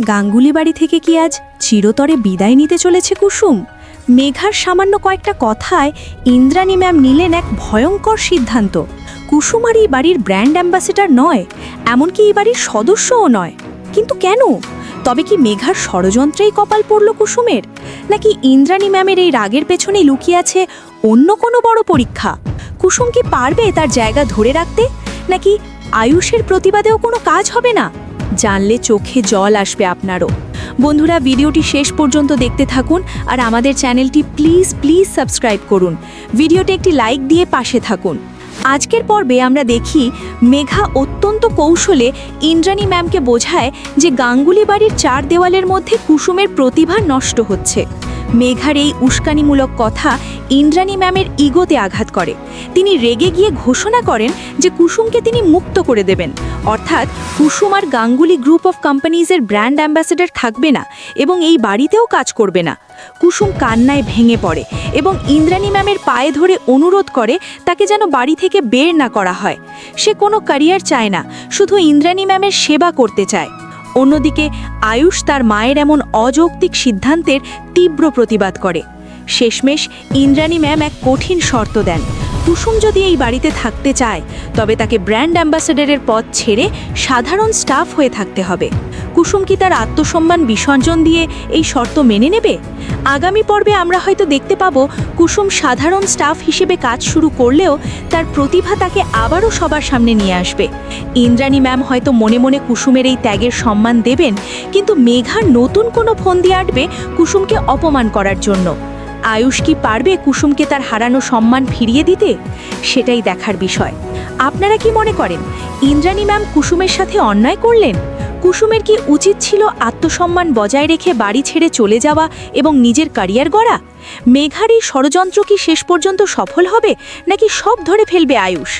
গাঙ্গুলি বাড়ি থেকে কি আজ চিরতরে বিদায় নিতে চলেছে কুসুম? মেঘার সামান্য কয়েকটা কথায় ইন্দ্রাণী ম্যাম নিলেন এক ভয়ঙ্কর সিদ্ধান্ত। কুসুম আর এই বাড়ির ব্র্যান্ড অ্যাম্বাসেডর নয়, এমনকি এই বাড়ির সদস্যও নয়। কিন্তু কেন? তবে কি মেঘার ষড়যন্ত্রেই কপাল পড়ল কুসুমের? নাকি ইন্দ্রাণী ম্যামের এই রাগের পেছনে লুকিয়ে আছে অন্য কোনো বড় পরীক্ষা? কুসুম কি পারবে তার জায়গা ধরে রাখতে? নাকি আয়ুষের প্রতিবাদেও কোনো কাজ হবে না? জানলে চোখে জল আসবে আপনারও। বন্ধুরা, ভিডিওটি শেষ পর্যন্ত দেখতে থাকুন আর আমাদের চ্যানেলটি প্লিজ প্লিজ সাবস্ক্রাইব করুন। ভিডিওটি একটি লাইক দিয়ে পাশে থাকুন। আজকের পর্বে আমরা দেখি, মেঘা অত্যন্ত কৌশলে ইন্দ্রাণী ম্যামকে বোঝায় যে গাঙ্গুলি বাড়ির চার দেওয়ালের মধ্যে কুসুমের প্রতিভা নষ্ট হচ্ছে। মেঘার এই উস্কানিমূলক কথা ইন্দ্রাণী ম্যামের ইগোতে আঘাত করে। তিনি রেগে গিয়ে ঘোষণা করেন যে কুসুমকে তিনি মুক্ত করে দেবেন। অর্থাৎ কুসুম আর গাঙ্গুলি গ্রুপ অফ কোম্পানিজের ব্র্যান্ড অ্যাম্বাসেডর থাকবে না এবং এই বাড়িতেও কাজ করবে না। কুসুম কান্নায় ভেঙে পড়ে এবং ইন্দ্রাণী ম্যামের পায়ে ধরে অনুরোধ করে তাকে যেন বাড়ি থেকে বের না করা হয়। সে কোনো ক্যারিয়ার চায় না, শুধু ইন্দ্রাণী ম্যামের সেবা করতে চায়। অন্যদিকে আয়ুষ তার মায়ের এমন অযৌক্তিক সিদ্ধান্তের তীব্র প্রতিবাদ করে। শেষমেশ ইন্দ্রাণী ম্যাম এক কঠিন শর্ত দেন। কুসুম যদি এই বাড়িতে থাকতে চায়, তবে তাকে ব্র্যান্ড অ্যাম্বাসেডরের পদ ছেড়ে সাধারণ স্টাফ হয়ে থাকতে হবে। কুসুম কি তার আত্মসম্মান বিসর্জন দিয়ে এই শর্ত মেনে নেবে? আগামী পর্বে আমরা হয়তো দেখতে পাবো কুসুম সাধারণ স্টাফ হিসেবে কাজ শুরু করলেও তার প্রতিভা তাকে আবারও সবার সামনে নিয়ে আসবে। ইন্দ্রাণী ম্যাম হয়তো মনে মনে কুসুমের এই ত্যাগের সম্মান দেবেন, কিন্তু মেঘা নতুন কোনো ফোন দিয়ে আটবে কুসুমকে অপমান করার জন্য। আয়ুষ কি পারবে কুসুমকে তার হারানো সম্মান ফিরিয়ে দিতে? সেটাই দেখার বিষয়। আপনারা কি মনে করেন, ইন্দ্রাণী ম্যাম কুসুমের সাথে অন্যায় করলেন? কুসুমের কি উচিত ছিল আত্মসম্মান বজায় রেখে বাড়ি ছেড়ে চলে যাওয়া এবং নিজের ক্যারিয়ার গড়া? মেঘার এই ষড়যন্ত্র কি শেষ পর্যন্ত সফল হবে, নাকি সব ধরে ফেলবে আয়ুষ?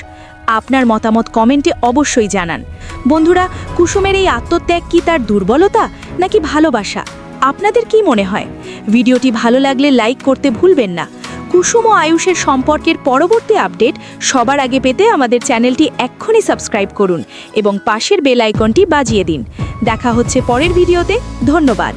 আপনার মতামত কমেন্টে অবশ্যই জানান। বন্ধুরা, কুসুমের এই আত্মত্যাগ কি তার দুর্বলতা, নাকি ভালোবাসা? আপনাদের কি মনে হয়? ভিডিওটি ভালো লাগলে লাইক করতে ভুলবেন না। কুসুম ও আয়ুষের সম্পর্কের পরবর্তী আপডেট সবার আগে পেতে আমাদের চ্যানেলটি এক্ষুনি সাবস্ক্রাইব করুন এবং পাশের বেল আইকনটি বাজিয়ে দিন। দেখা হচ্ছে পরের ভিডিওতে। ধন্যবাদ।